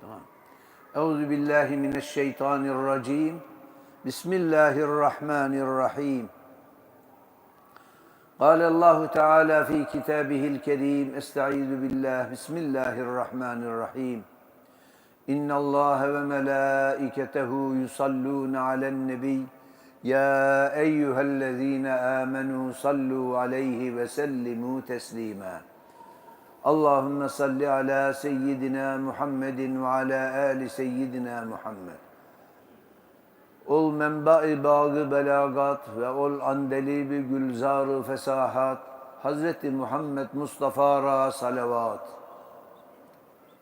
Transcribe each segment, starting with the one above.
Tamam. Euzu billahi mineşşeytanirracim. Bismillahirrahmanirrahim. قال الله تعالى في كتابه الكريم استعيذ بالله بسم الله الرحمن الرحيم إن الله وملائكته يصلون على النبي يا أيها الذين آمنوا صلوا عليه وسلموا تسليما Allahümme salli ala seyyidina Muhammedin ve ala ali seyyidina Muhammed. Ol menba-i bağı belagat ve ol andelibi gülzarı fesahat. Hazreti Muhammed Mustafa'ra salavat.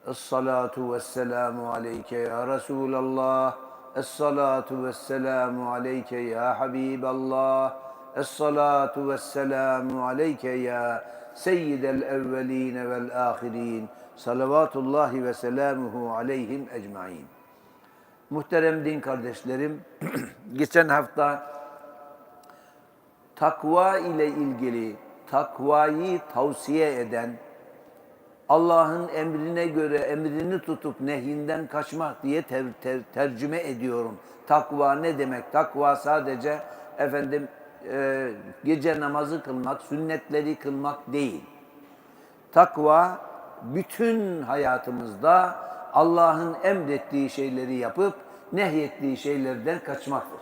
Es-salatu vesselamu aleyke ya Resulallah. Es-salatu vesselamu aleyke ya Habiballah. Es-salatu vesselamu aleyke ya Resulallah. Seyyidel evveline vel ahirin. Salavatullahi ve selamuhu aleyhim ecmain. Muhterem din kardeşlerim, geçen hafta takva ile ilgili takvayı tavsiye eden, Allah'ın emrine göre emrini tutup nehyinden kaçmak diye ter- ter- tercüme ediyorum. Takva ne demek? Takva sadece efendim e, gece namazı kılmak, sünnetleri kılmak değil. Takva bütün hayatımızda Allah'ın emrettiği şeyleri yapıp nehyettiği şeylerden kaçmaktır.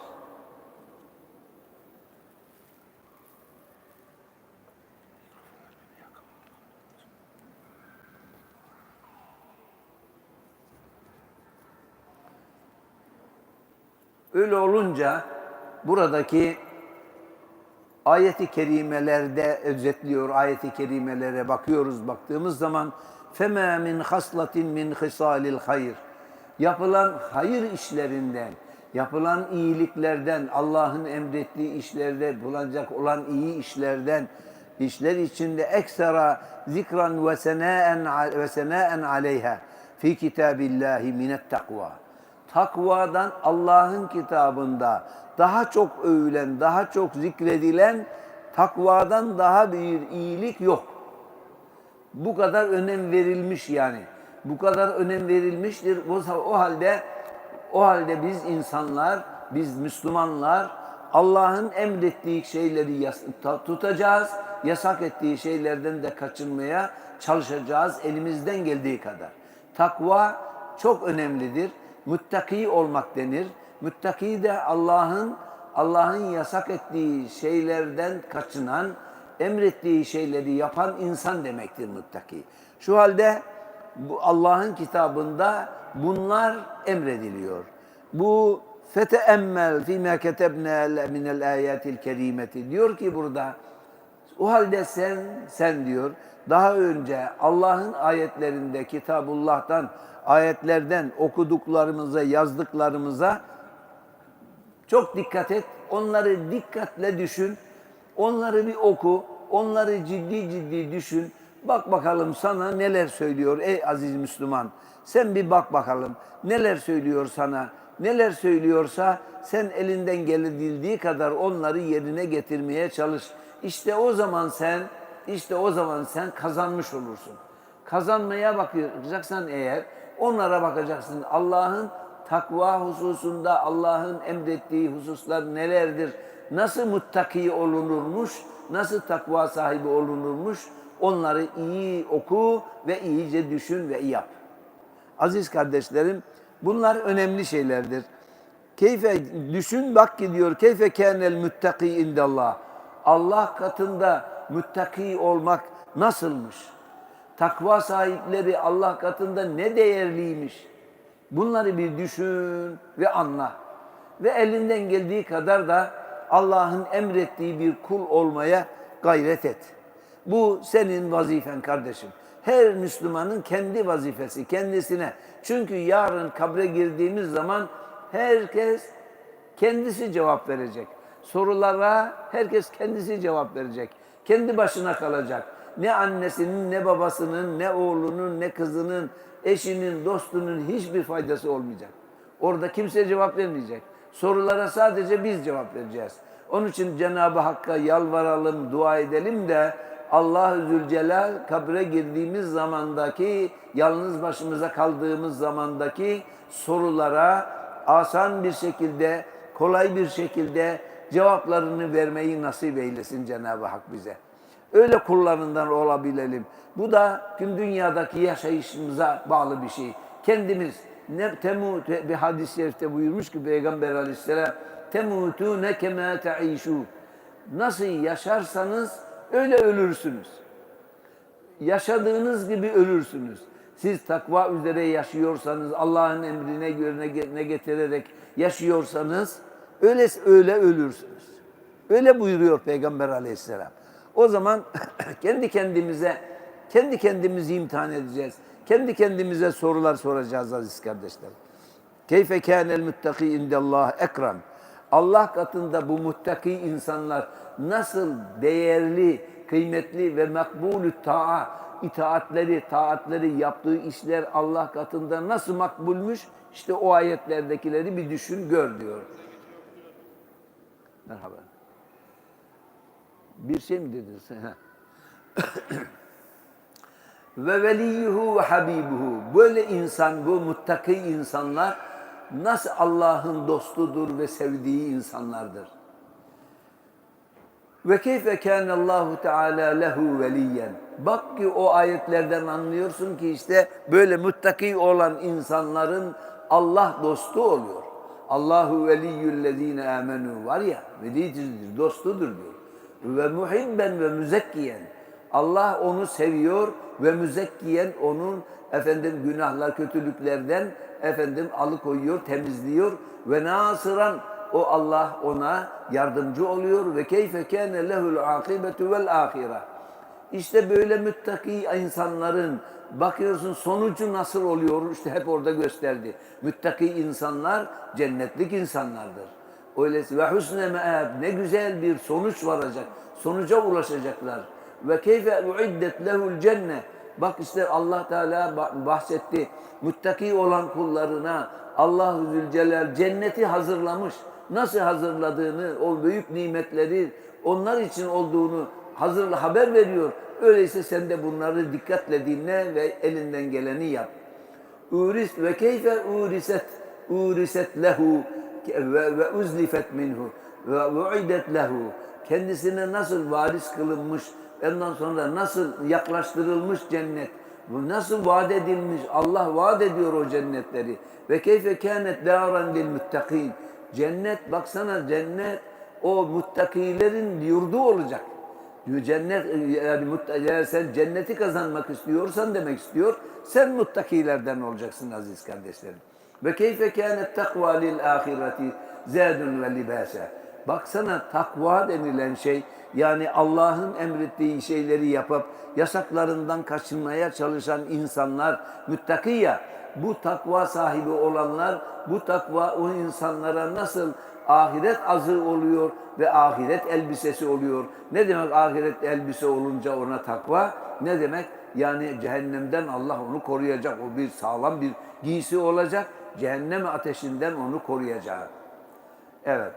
Öyle olunca buradaki ayeti kerimelerde özetliyor ayeti kerimelere bakıyoruz. Baktığımız zaman fema min haslatin min hisalil hayr. Yapılan hayır işlerinden yapılan iyiliklerden Allah'ın emrettiği işlerde bulunacak olan iyi işlerden işler içinde ekstra zikran ve senaen ve senaen aleyha fi kitabillahi minet takva takvadan Allah'ın kitabında daha çok övülen, daha çok zikredilen takvadan daha bir iyilik yok. Bu kadar önem verilmiş yani. Bu kadar önem verilmiştir. O, o halde o halde biz insanlar, biz Müslümanlar Allah'ın emrettiği şeyleri tutacağız. Yasak ettiği şeylerden de kaçınmaya çalışacağız elimizden geldiği kadar. Takva çok önemlidir. Muttaki olmak denir. Muttaki de Allah'ın Allah'ın yasak ettiği şeylerden kaçınan, emrettiği şeyleri yapan insan demektir muttaki. Şu halde bu Allah'ın kitabında bunlar emrediliyor. Bu feteemmel fîmâ ketebnâ minel âyâtil kerimeti diyor ki burada o halde sen sen diyor daha önce Allah'ın ayetlerinde kitabullah'tan ayetlerden okuduklarımıza yazdıklarımıza çok dikkat et. Onları dikkatle düşün. Onları bir oku. Onları ciddi ciddi düşün. Bak bakalım sana neler söylüyor ey aziz Müslüman. Sen bir bak bakalım neler söylüyor sana. Neler söylüyorsa sen elinden geldiği kadar onları yerine getirmeye çalış. İşte o zaman sen işte o zaman sen kazanmış olursun. Kazanmaya bakacaksan eğer onlara bakacaksın. Allah'ın takva hususunda Allah'ın emrettiği hususlar nelerdir? Nasıl muttaki olunurmuş? Nasıl takva sahibi olunurmuş? Onları iyi oku ve iyice düşün ve yap. Aziz kardeşlerim, bunlar önemli şeylerdir. Keyfe düşün bak ki diyor keyfe kânel muttaki indallah. Allah katında muttaki olmak nasılmış? Takva sahipleri Allah katında ne değerliymiş? Bunları bir düşün ve anla. Ve elinden geldiği kadar da Allah'ın emrettiği bir kul olmaya gayret et. Bu senin vazifen kardeşim. Her Müslümanın kendi vazifesi kendisine. Çünkü yarın kabre girdiğimiz zaman herkes kendisi cevap verecek. Sorulara herkes kendisi cevap verecek. Kendi başına kalacak. Ne annesinin, ne babasının, ne oğlunun, ne kızının, eşinin, dostunun hiçbir faydası olmayacak. Orada kimse cevap vermeyecek. Sorulara sadece biz cevap vereceğiz. Onun için Cenab-ı Hakk'a yalvaralım, dua edelim de Allah Zülcelal kabre girdiğimiz zamandaki, yalnız başımıza kaldığımız zamandaki sorulara asan bir şekilde, kolay bir şekilde cevaplarını vermeyi nasip eylesin Cenab-ı Hak bize. Öyle kullarından olabilelim. Bu da tüm dünyadaki yaşayışımıza bağlı bir şey. Kendimiz ne temu bir hadis-i şerifte buyurmuş ki Peygamber Aleyhisselam temutune kema teişu. Nasıl yaşarsanız öyle ölürsünüz. Yaşadığınız gibi ölürsünüz. Siz takva üzere yaşıyorsanız, Allah'ın emrine göre getirerek yaşıyorsanız öyle öyle ölürsünüz. Öyle buyuruyor Peygamber Aleyhisselam. O zaman kendi kendimize kendi kendimizi imtihan edeceğiz. Kendi kendimize sorular soracağız aziz kardeşlerim. Keyfe kânel muttaki indallah ekram. Allah katında bu muttaki insanlar nasıl değerli, kıymetli ve makbulü ta'a, itaatleri, taatleri, yaptığı işler Allah katında nasıl makbulmuş? İşte o ayetlerdekileri bir düşün, gör diyor. Merhaba. Bir şey mi dedin sen? Ha. ve veliyuhu ve habibuhu. Böyle insan, bu muttaki insanlar nasıl Allah'ın dostudur ve sevdiği insanlardır. Ve keyfe kâne Allahu Teala lehu veliyen. Bak ki o ayetlerden anlıyorsun ki işte böyle muttaki olan insanların Allah dostu oluyor. Allahu veliyyüllezine amenu var ya, velicidir, dostudur diyor. Ve muhibben ve müzekkiyen. Allah onu seviyor ve müzekkiyen onun efendim günahlar, kötülüklerden efendim alıkoyuyor, temizliyor ve nasıran o Allah ona yardımcı oluyor ve keyfe kâne lehul akibetu vel ahire. İşte böyle müttaki insanların bakıyorsun sonucu nasıl oluyor işte hep orada gösterdi. Müttaki insanlar cennetlik insanlardır. Öylesi ve husne me'ab ne güzel bir sonuç varacak. Sonuca ulaşacaklar. Ve keyfe uiddet lehul cennet. Bak işte Allah Teala bahsetti. Muttaki olan kullarına Allah-u Zülcelal cenneti hazırlamış. Nasıl hazırladığını, o büyük nimetleri onlar için olduğunu hazırla haber veriyor. Öyleyse sen de bunları dikkatle dinle ve elinden geleni yap. Uris ve keyfe uriset uriset lehu ve, ve uzlifet minhu ve uidet lehu. Kendisine nasıl varis kılınmış ondan sonra nasıl yaklaştırılmış cennet? Bu nasıl vaat edilmiş? Allah vaat ediyor o cennetleri. Ve keyfe kânet dâran lil muttakin cennet baksana cennet o muttakilerin yurdu olacak cennet yani eğer sen cenneti kazanmak istiyorsan demek istiyor. Sen muttakilerden olacaksın aziz kardeşlerim. Ve keyfe kânet takva lil ahireti zâdun ve libâse. Baksana takva denilen şey yani Allah'ın emrettiği şeyleri yapıp yasaklarından kaçınmaya çalışan insanlar müttaki ya bu takva sahibi olanlar bu takva o insanlara nasıl ahiret azı oluyor ve ahiret elbisesi oluyor. Ne demek ahiret elbise olunca ona takva? Ne demek? Yani cehennemden Allah onu koruyacak. O bir sağlam bir giysi olacak. Cehennem ateşinden onu koruyacak. Evet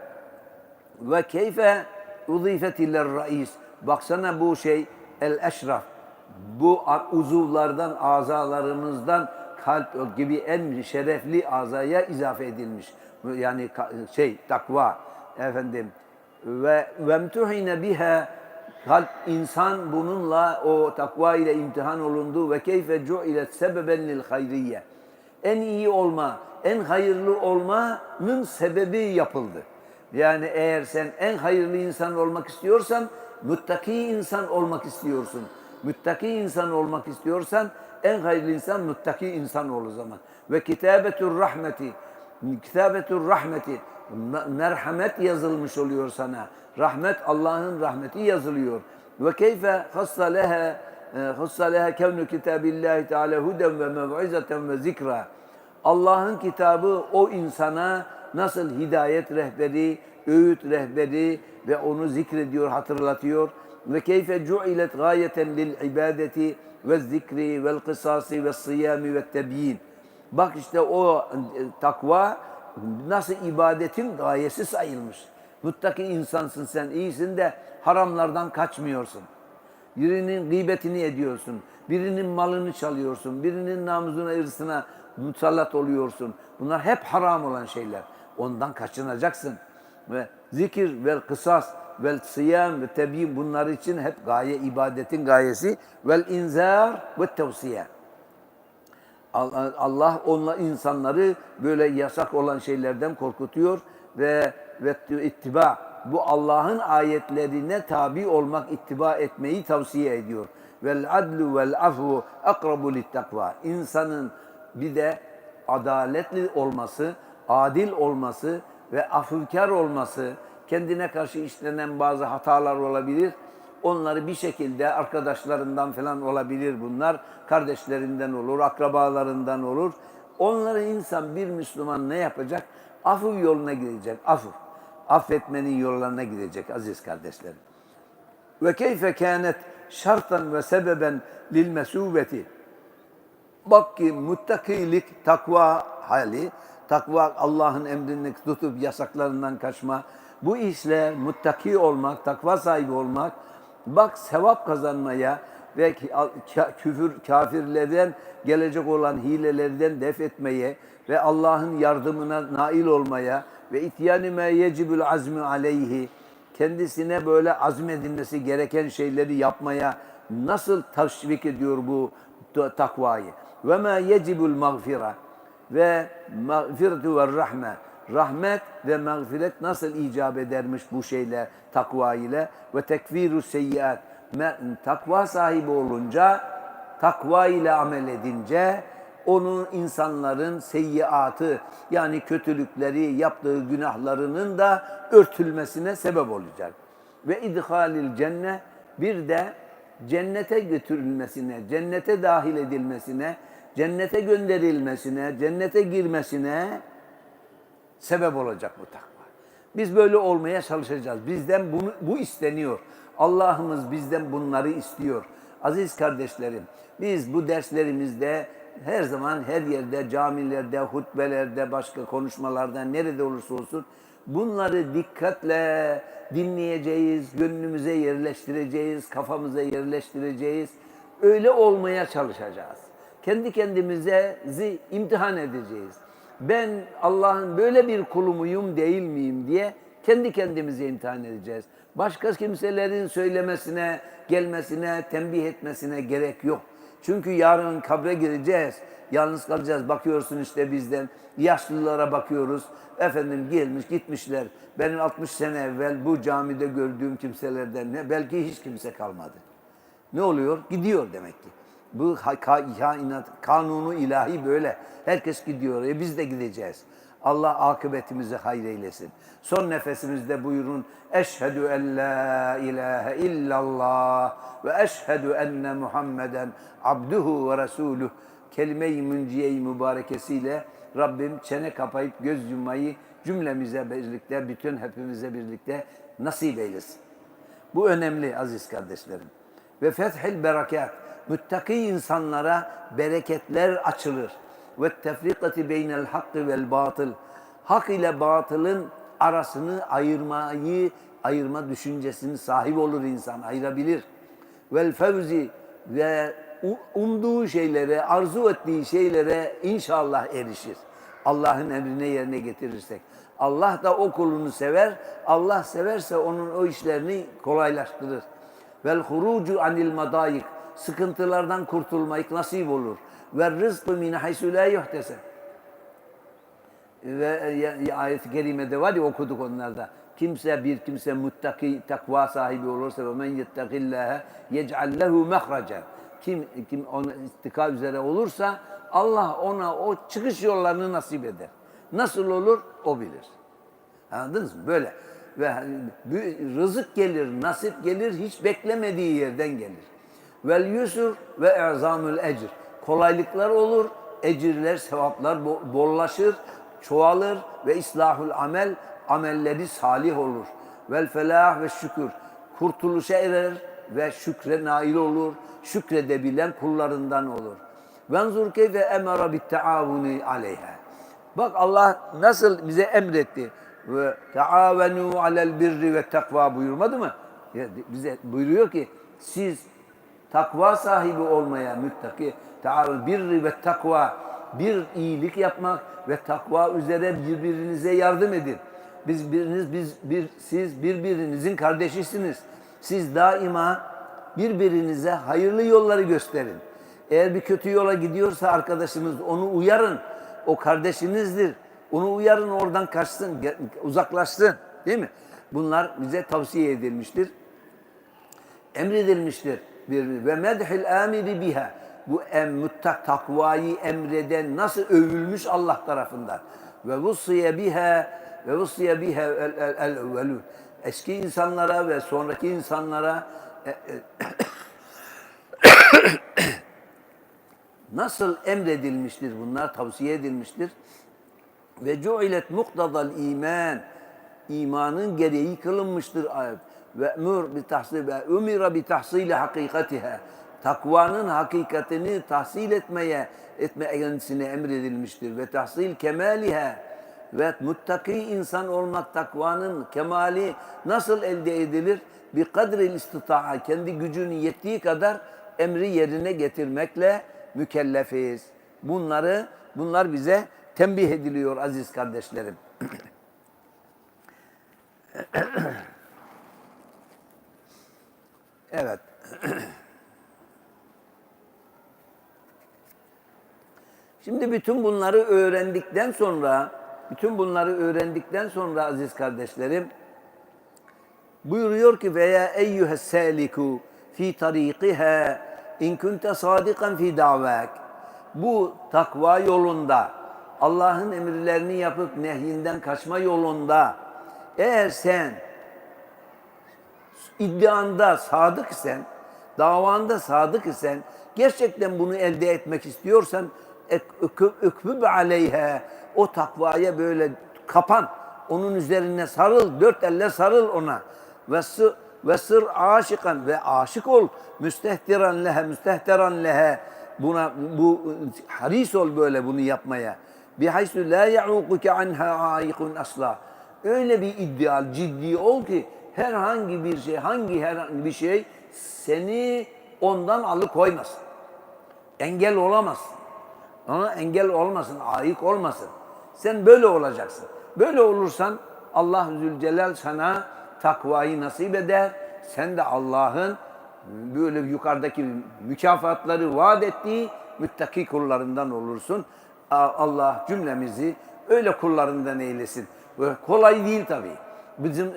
ve keyfe uzifet iller rais. Baksana bu şey el eşraf. Bu uzuvlardan, azalarımızdan kalp gibi en şerefli azaya izafe edilmiş. Yani şey takva efendim ve vemtuhine biha kalp insan bununla o takva ile imtihan olundu ve keyfe cu'ilet sebeben lil hayriye. En iyi olma, en hayırlı olmanın sebebi yapıldı. Yani eğer sen en hayırlı insan olmak istiyorsan, muttaki insan olmak istiyorsun. Muttaki insan olmak istiyorsan, en hayırlı insan muttaki insan ol o zaman. Ve kitabetur rahmeti, kitabetur rahmeti, merhamet yazılmış oluyor sana. Rahmet Allah'ın rahmeti yazılıyor. Ve keyfe hassa leha hassa leha kevnu kitabillahi teala huden ve mev'izeten ve zikra. Allah'ın kitabı o insana nasıl hidayet rehberi, öğüt rehberi ve onu zikrediyor, hatırlatıyor. Ve keyfe cu'ilet gayeten lil ibadeti ve zikri vel kısasi ve siyami ve tebyin. Bak işte o e, takva nasıl ibadetin gayesi sayılmış. Muttaki insansın sen, iyisin de haramlardan kaçmıyorsun. birinin gıybetini ediyorsun, birinin malını çalıyorsun, birinin namusuna, ırsına musallat oluyorsun. Bunlar hep haram olan şeyler. Ondan kaçınacaksın. Ve zikir ve kısas vel siyam ve tebyin bunlar için hep gaye ibadetin gayesi vel inzar ve tavsiye. Allah onunla insanları böyle yasak olan şeylerden korkutuyor ve ve ittiba bu Allah'ın ayetlerine tabi olmak, ittiba etmeyi tavsiye ediyor. Vel adlu vel afu akrabu takva. İnsanın bir de adaletli olması, adil olması ve afükar olması, kendine karşı işlenen bazı hatalar olabilir. Onları bir şekilde arkadaşlarından falan olabilir bunlar. Kardeşlerinden olur, akrabalarından olur. Onları insan bir Müslüman ne yapacak? Afı yoluna gidecek. Afı. Affetmenin yollarına gidecek aziz kardeşlerim. Ve keyfe kânet şartan ve sebeben lil mesûbeti. Bak ki muttakilik, takva hali, takva Allah'ın emrini tutup yasaklarından kaçma, bu işle muttaki olmak, takva sahibi olmak, bak sevap kazanmaya ve küfür kafirlerden gelecek olan hilelerden def etmeye ve Allah'ın yardımına nail olmaya ve ityanı me yecibül azmi aleyhi kendisine böyle azmedilmesi gereken şeyleri yapmaya nasıl teşvik ediyor bu takvayı? Ve ma yecibul mağfira ve mağfiretu ve rahme rahmet ve mağfiret nasıl icap edermiş bu şeyle takva ile ve tekfiru seyyiat takva sahibi olunca takva ile amel edince onun insanların seyyiatı yani kötülükleri yaptığı günahlarının da örtülmesine sebep olacak. Ve idhalil cennet bir de cennete götürülmesine, cennete dahil edilmesine, cennete gönderilmesine, cennete girmesine sebep olacak bu takva. Biz böyle olmaya çalışacağız. Bizden bunu, bu isteniyor. Allah'ımız bizden bunları istiyor. Aziz kardeşlerim, biz bu derslerimizde her zaman her yerde, camilerde, hutbelerde, başka konuşmalarda, nerede olursa olsun bunları dikkatle dinleyeceğiz, gönlümüze yerleştireceğiz, kafamıza yerleştireceğiz. Öyle olmaya çalışacağız. Kendi kendimize imtihan edeceğiz. Ben Allah'ın böyle bir kulu muyum değil miyim diye kendi kendimize imtihan edeceğiz. Başka kimselerin söylemesine, gelmesine, tembih etmesine gerek yok. Çünkü yarın kabre gireceğiz. Yalnız kalacağız. Bakıyorsun işte bizden. Yaşlılara bakıyoruz. Efendim gelmiş gitmişler. Benim 60 sene evvel bu camide gördüğüm kimselerden ne? Belki hiç kimse kalmadı. Ne oluyor? Gidiyor demek ki. Bu kainat, kanunu ilahi böyle. Herkes gidiyor. E biz de gideceğiz. Allah akıbetimizi hayreylesin. Son nefesimizde buyurun. Eşhedü en la ilahe illallah ve eşhedü enne Muhammeden abduhu ve resuluh. Kelime-i münciye-i mübarekesiyle Rabbim çene kapayıp göz yummayı cümlemize birlikte, bütün hepimize birlikte nasip eylesin. Bu önemli aziz kardeşlerim. Ve fethil berekat, müttaki insanlara bereketler açılır. Ve tefrikati beynel hakkı vel batıl. Hak ile batılın arasını ayırmayı, ayırma düşüncesini sahip olur insan, ayırabilir. Vel fevzi ve umduğu şeylere, arzu ettiği şeylere inşallah erişir. Allah'ın emrine yerine getirirsek. Allah da o kulunu sever. Allah severse onun o işlerini kolaylaştırır. Vel hurucu anil madayik. Sıkıntılardan kurtulmayı nasip olur. Ve rızkı min haysu la yuhteseb. Ve ayet-i kerimede var ya okuduk onlarda. Kimse bir kimse muttaki takva sahibi olursa ve men yettakillâhe yec'al lehu mehraca. Kim, kim ona istika üzere olursa Allah ona o çıkış yollarını nasip eder. Nasıl olur o bilir. Anladınız mı? Böyle. Ve rızık gelir, nasip gelir, hiç beklemediği yerden gelir. Vel yusur ve erzamül ecr. Kolaylıklar olur, ecirler, sevaplar bollaşır, çoğalır ve islahul amel, amelleri salih olur. Vel felah ve şükür. Kurtuluşa erer ve şükre nail olur. Şükredebilen kullarından olur. Venzur keyfe emara bit taavuni aleyha. Bak Allah nasıl bize emretti. Ve taavenu alel birri ve takva buyurmadı mı? Bize buyuruyor ki siz takva sahibi olmaya müttaki taarruz birri ve takva bir iyilik yapmak ve takva üzere birbirinize yardım edin. Biz biriniz biz bir siz birbirinizin kardeşisiniz. Siz daima birbirinize hayırlı yolları gösterin. Eğer bir kötü yola gidiyorsa arkadaşınız onu uyarın. O kardeşinizdir. Onu uyarın oradan kaçsın, uzaklaşsın. Değil mi? Bunlar bize tavsiye edilmiştir emredilmiştir. Bir, ve medhil amiri biha. Bu em, muttak takvayı emreden nasıl övülmüş Allah tarafından. Ve vusiye biha ve vusiye biha el, el. Eski insanlara ve sonraki insanlara e, e, nasıl emredilmiştir bunlar tavsiye edilmiştir. Ve cuilet muktadal iman. imanın gereği kılınmıştır ayet. Ve emur bi tahsil ve umira bi tahsili hakikatiha. Takvanın hakikatini tahsil etmeye etme kendisine emredilmiştir ve tahsil kemaliha ve muttaki insan olmak takvanın kemali nasıl elde edilir? Bir kadril istita'a kendi gücünün yettiği kadar emri yerine getirmekle mükellefiz. Bunları bunlar bize tembih ediliyor aziz kardeşlerim. evet. Şimdi bütün bunları öğrendikten sonra, bütün bunları öğrendikten sonra aziz kardeşlerim, buyuruyor ki veya eyyühes saliku fi tariqiha in kunte sadikan fi davak. Bu takva yolunda, Allah'ın emirlerini yapıp nehyinden kaçma yolunda eğer sen iddianda sadık isen, davanda sadık isen, gerçekten bunu elde etmek istiyorsan ökbüb aleyhe o takvaya böyle kapan. Onun üzerine sarıl, dört elle sarıl ona. Ve sı ve sır aşıkan ve aşık ol. Müstehtiran lehe, müstehteran lehe. Buna bu haris ol böyle bunu yapmaya. Bihaysu la ya'ukuke anha aikun asla. Öyle bir ideal, ciddi ol ki herhangi bir şey, hangi herhangi bir şey seni ondan alıkoymasın. Engel olamazsın. Ona engel olmasın, ayık olmasın. Sen böyle olacaksın. Böyle olursan Allah Zülcelal sana takvayı nasip eder. Sen de Allah'ın böyle yukarıdaki mükafatları vaat ettiği müttaki kullarından olursun. Allah cümlemizi öyle kullarından eylesin. Kolay değil tabii. Bizim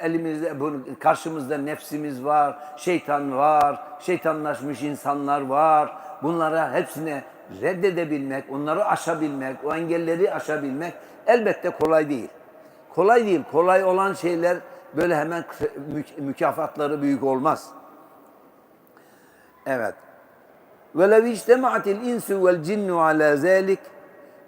elimizde, karşımızda nefsimiz var, şeytan var, şeytanlaşmış insanlar var. Bunlara hepsine reddedebilmek, onları aşabilmek, o engelleri aşabilmek elbette kolay değil. Kolay değil. Kolay olan şeyler böyle hemen mükafatları büyük olmaz. Evet. İctema'atil insu vel cinnu ala zalik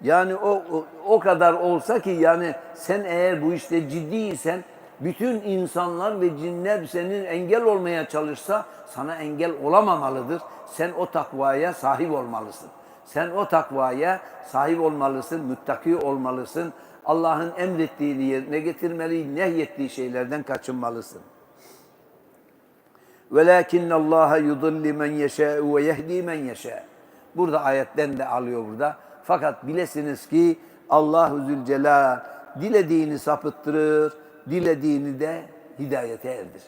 yani o, o o kadar olsa ki yani sen eğer bu işte ciddiysen bütün insanlar ve cinler senin engel olmaya çalışsa sana engel olamamalıdır. Sen o takvaya sahip olmalısın. Sen o takvaya sahip olmalısın, müttaki olmalısın. Allah'ın emrettiğini yerine getirmeli, nehyettiği şeylerden kaçınmalısın. وَلَاكِنَّ اللّٰهَ يُضِلِّ مَنْ يَشَاءُ وَيَهْدِي مَنْ يَشَاءُ Burada ayetten de alıyor burada. Fakat bilesiniz ki Allahu Zülcelal dilediğini sapıttırır, dilediğini de hidayete erdirir.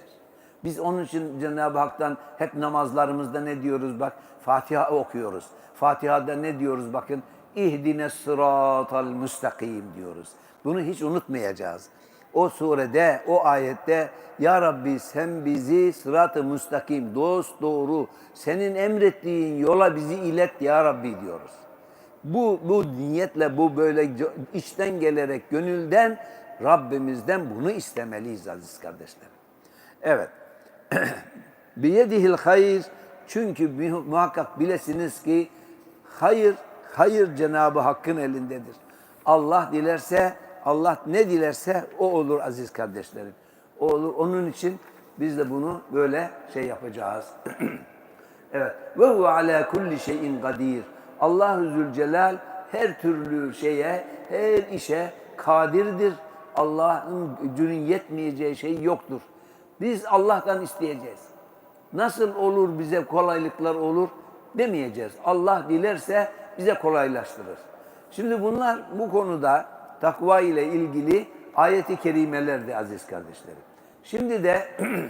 Biz onun için Cenab-ı Hak'tan hep namazlarımızda ne diyoruz bak Fatiha okuyoruz. Fatiha'da ne diyoruz bakın İhdine sıratal müstakim diyoruz. Bunu hiç unutmayacağız. O surede, o ayette Ya Rabbi sen bizi sırat-ı müstakim, dost doğru, senin emrettiğin yola bizi ilet Ya Rabbi diyoruz. Bu, bu niyetle, bu böyle içten gelerek, gönülden Rabbimizden bunu istemeliyiz aziz kardeşlerim. Evet. Biyedihil hayır. Çünkü muhakkak bilesiniz ki hayır, hayır Cenabı Hakk'ın elindedir. Allah dilerse, Allah ne dilerse o olur aziz kardeşlerim. O olur. Onun için biz de bunu böyle şey yapacağız. evet. Ve huve ala kulli şeyin kadir. Allahu Zülcelal her türlü şeye, her işe kadirdir. Allah'ın gücünün yetmeyeceği şey yoktur. Biz Allah'tan isteyeceğiz. Nasıl olur bize kolaylıklar olur demeyeceğiz. Allah dilerse bize kolaylaştırır. Şimdi bunlar bu konuda takva ile ilgili ayeti kerimelerdi aziz kardeşlerim. Şimdi de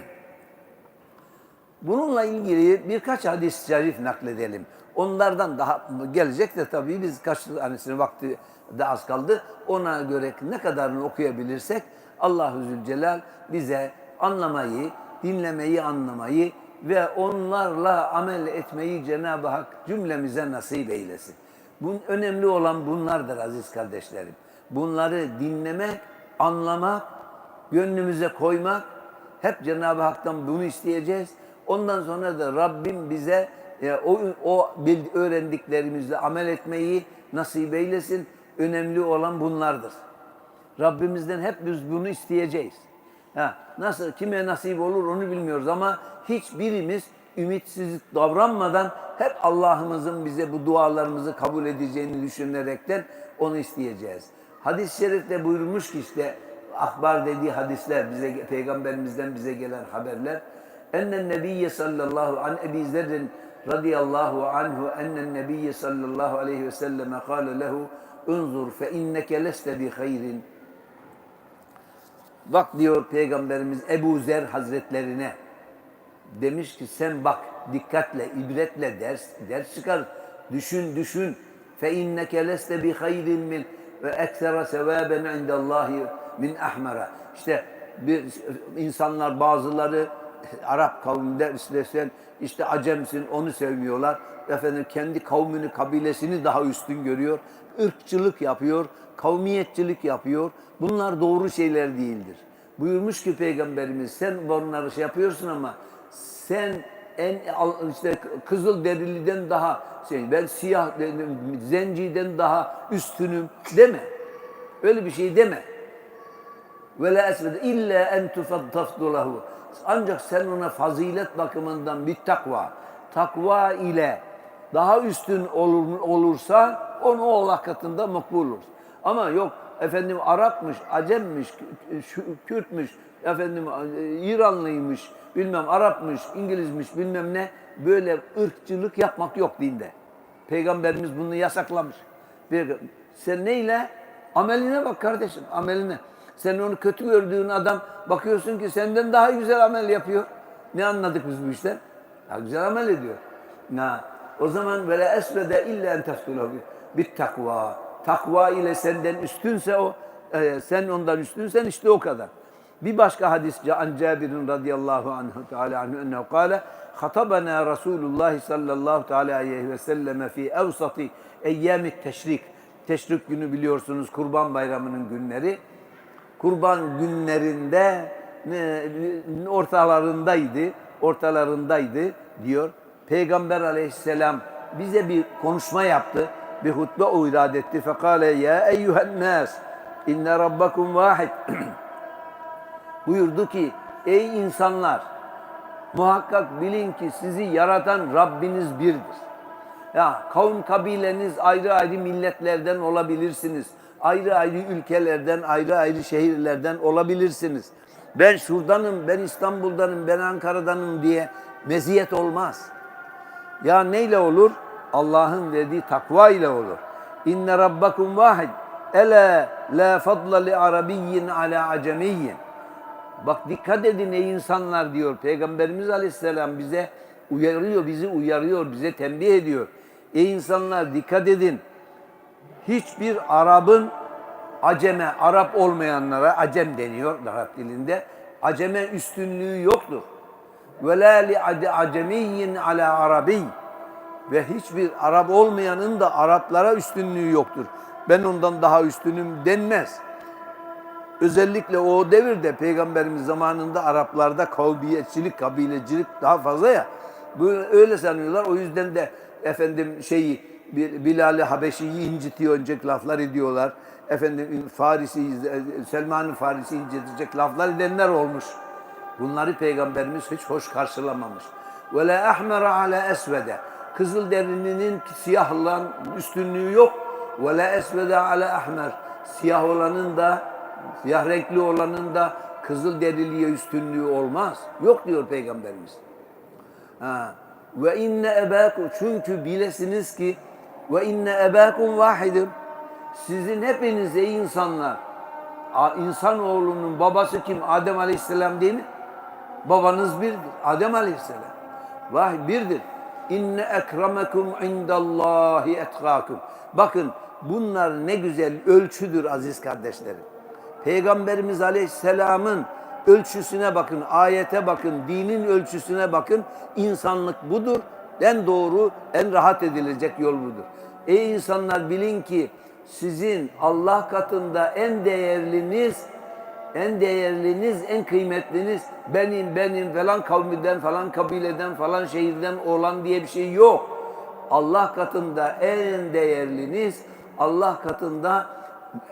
bununla ilgili birkaç hadis-i şerif nakledelim. Onlardan daha gelecek de tabii biz kaç tanesinin vakti de az kaldı. Ona göre ne kadarını okuyabilirsek Allahu Zülcelal bize anlamayı, dinlemeyi, anlamayı ve onlarla amel etmeyi Cenab-ı Hak cümlemize nasip eylesin. Bunun önemli olan bunlardır aziz kardeşlerim. Bunları dinlemek, anlamak, gönlümüze koymak, hep Cenab-ı Hak'tan bunu isteyeceğiz. Ondan sonra da Rabbim bize e, o, o öğrendiklerimizle amel etmeyi nasip eylesin. Önemli olan bunlardır. Rabbimizden hep biz bunu isteyeceğiz. Ha, nasıl kime nasip olur onu bilmiyoruz ama hiçbirimiz ümitsizlik davranmadan hep Allah'ımızın bize bu dualarımızı kabul edeceğini düşünerekten onu isteyeceğiz. Hadis-i şerifte buyurmuş ki işte akbar dediği hadisler bize peygamberimizden bize gelen haberler. Ennen nebiyye sallallahu an Ebi Zerrin radıyallahu anhu ennen nebiyye sallallahu aleyhi ve selleme kâle lehu unzur fe inneke leste bi hayrin Bak diyor Peygamberimiz Ebu Zer Hazretlerine demiş ki sen bak dikkatle, ibretle ders ders çıkar. Düşün, düşün. Fe inneke leste bi hayrin min ve eksera sevaben indallahi min ahmara. İşte bir insanlar bazıları Arap kavminde işte sen işte acemsin onu sevmiyorlar. Efendim kendi kavmini, kabilesini daha üstün görüyor. ırkçılık yapıyor, kavmiyetçilik yapıyor. Bunlar doğru şeyler değildir. Buyurmuş ki Peygamberimiz sen bunları şey yapıyorsun ama sen en işte kızıl deriliden daha şey ben siyah zenciden daha üstünüm deme. Öyle bir şey deme. Ve la esvede illa en tufaddalahu. Ancak sen ona fazilet bakımından bir takva, takva ile daha üstün olur, olursa onu Allah katında makbul olur. Ama yok efendim Arapmış, Acemmiş, Kü- Kürtmüş, efendim e, İranlıymış, bilmem Arapmış, İngilizmiş bilmem ne böyle ırkçılık yapmak yok dinde. Peygamberimiz bunu yasaklamış. Sen neyle? Ameline bak kardeşim, ameline. Sen onu kötü gördüğün adam bakıyorsun ki senden daha güzel amel yapıyor. Ne anladık biz bu işten? Daha güzel amel ediyor. Na, o zaman böyle esvede illa en teftulahu bir takva. Takva ile senden üstünse o, e, sen ondan üstünsen işte o kadar. Bir başka hadis an Cabir'in radıyallahu anhu teala anhu ennehu kâle hatabana Resulullah sallallahu teala aleyhi ve selleme fi evsati eyyâmit teşrik. Teşrik günü biliyorsunuz kurban bayramının günleri. Kurban günlerinde e, ortalarındaydı, ortalarındaydı diyor. Peygamber aleyhisselam bize bir konuşma yaptı, bir hutbe o irad etti. Fekale ya eyyühen nas inne rabbakum vahid. Buyurdu ki ey insanlar muhakkak bilin ki sizi yaratan Rabbiniz birdir. Ya kavim kabileniz ayrı ayrı milletlerden olabilirsiniz. Ayrı ayrı ülkelerden, ayrı ayrı şehirlerden olabilirsiniz. Ben şuradanım, ben İstanbul'danım, ben Ankara'danım diye meziyet olmaz. Ya neyle olur? Allah'ın verdiği takva ile olur. İnne rabbakum vahid. Ela la fadla li arabiyyin ala acemiyyin. Bak dikkat edin ey insanlar diyor. Peygamberimiz Aleyhisselam bize uyarıyor, bizi uyarıyor, bize tembih ediyor. Ey insanlar dikkat edin. Hiçbir Arap'ın aceme, Arap olmayanlara acem deniyor Arap dilinde. Aceme üstünlüğü yoktur. Ve la li acemiyyin ala arabi. Ve hiçbir Arap olmayanın da Araplara üstünlüğü yoktur. Ben ondan daha üstünüm denmez. Özellikle o devirde peygamberimiz zamanında Araplarda kavmiyetçilik, kabilecilik daha fazla ya. Böyle öyle sanıyorlar. O yüzden de efendim şeyi Bilal-i Habeşi'yi incitiyor laflar ediyorlar. Efendim Farisi, Selman-ı Farisi incitecek laflar edenler olmuş. Bunları peygamberimiz hiç hoş karşılamamış. Ve la ahmera ala esvede. Kızıl derilinin siyahla üstünlüğü yok. Ve la esvede ala ahmer. Siyah olanın da siyah renkli olanın da kızıl deriliye üstünlüğü olmaz. Yok diyor peygamberimiz. Ha. Ve inne ebakum çünkü bilesiniz ki ve inne ebakum vahidun sizin hepiniz ey insanlar insanoğlunun babası kim? Adem Aleyhisselam değil mi? Babanız birdir. Adem Aleyhisselam. Vah birdir. İnne ekremekum indallahi etkakum. Bakın bunlar ne güzel ölçüdür aziz kardeşlerim. Peygamberimiz Aleyhisselam'ın ölçüsüne bakın, ayete bakın, dinin ölçüsüne bakın. İnsanlık budur. En doğru, en rahat edilecek yol budur. Ey insanlar bilin ki sizin Allah katında en değerliniz en değerliniz, en kıymetliniz benim, benim falan kavminden, falan kabileden, falan şehirden olan diye bir şey yok. Allah katında en değerliniz, Allah katında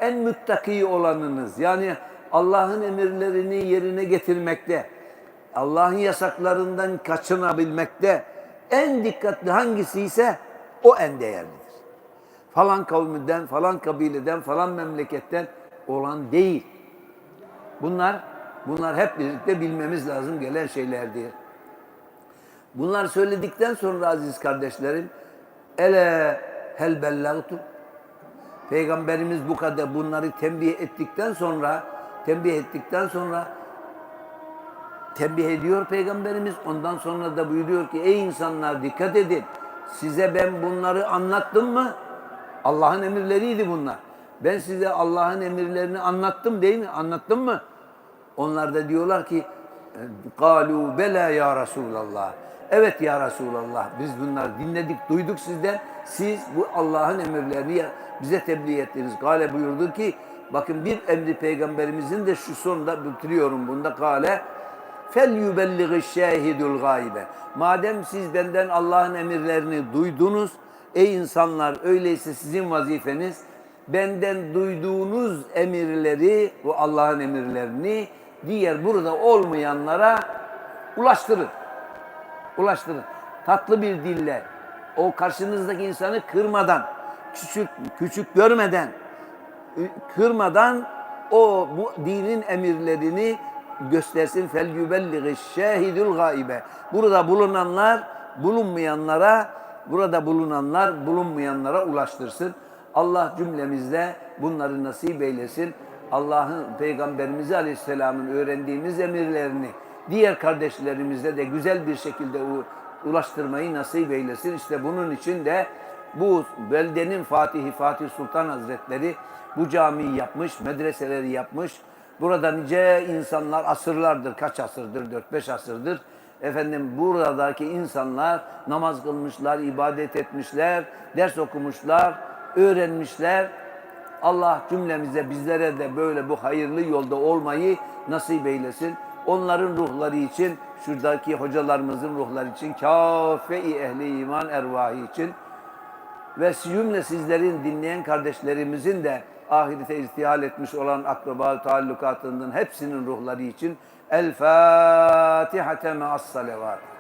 en müttaki olanınız. Yani Allah'ın emirlerini yerine getirmekte, Allah'ın yasaklarından kaçınabilmekte en dikkatli hangisi ise o en değerlidir. Falan kavminden, falan kabileden, falan memleketten olan değil. Bunlar bunlar hep birlikte bilmemiz lazım gelen şeylerdir. Bunlar söyledikten sonra aziz kardeşlerim ele hel bellagtu Peygamberimiz bu kadar bunları tembih ettikten sonra tembih ettikten sonra tembih ediyor Peygamberimiz. Ondan sonra da buyuruyor ki ey insanlar dikkat edin. Size ben bunları anlattım mı? Allah'ın emirleriydi bunlar. Ben size Allah'ın emirlerini anlattım değil mi? Anlattım mı? Onlar da diyorlar ki galu bela ya Resulallah. Evet ya Resulallah biz bunları dinledik, duyduk sizden. Siz bu Allah'ın emirlerini bize tebliğ ettiniz. Gale buyurdu ki bakın bir emri peygamberimizin de şu sonunda bitiriyorum bunda. Gale fel yubellighi şahidul gaybe. Madem siz benden Allah'ın emirlerini duydunuz ey insanlar öyleyse sizin vazifeniz benden duyduğunuz emirleri, bu Allah'ın emirlerini diğer burada olmayanlara ulaştırın. Ulaştırın. Tatlı bir dille, o karşınızdaki insanı kırmadan, küçük küçük görmeden, kırmadan o bu dinin emirlerini göstersin. Fel yubellighi şahidul gaibe. Burada bulunanlar bulunmayanlara, burada bulunanlar bulunmayanlara ulaştırsın. Allah cümlemizde bunları nasip eylesin. Allah'ın Peygamberimiz Aleyhisselam'ın öğrendiğimiz emirlerini diğer kardeşlerimize de güzel bir şekilde ulaştırmayı nasip eylesin. İşte bunun için de bu beldenin Fatihi Fatih Sultan Hazretleri bu camiyi yapmış, medreseleri yapmış. Burada nice insanlar asırlardır, kaç asırdır, 4-5 asırdır. Efendim buradaki insanlar namaz kılmışlar, ibadet etmişler, ders okumuşlar, öğrenmişler. Allah cümlemize bizlere de böyle bu hayırlı yolda olmayı nasip eylesin. Onların ruhları için, şuradaki hocalarımızın ruhları için, kâfe-i ehli iman ervahı için ve cümle sizlerin dinleyen kardeşlerimizin de ahirete irtihal etmiş olan akraba taallukatının hepsinin ruhları için El Fatiha me'as salavat.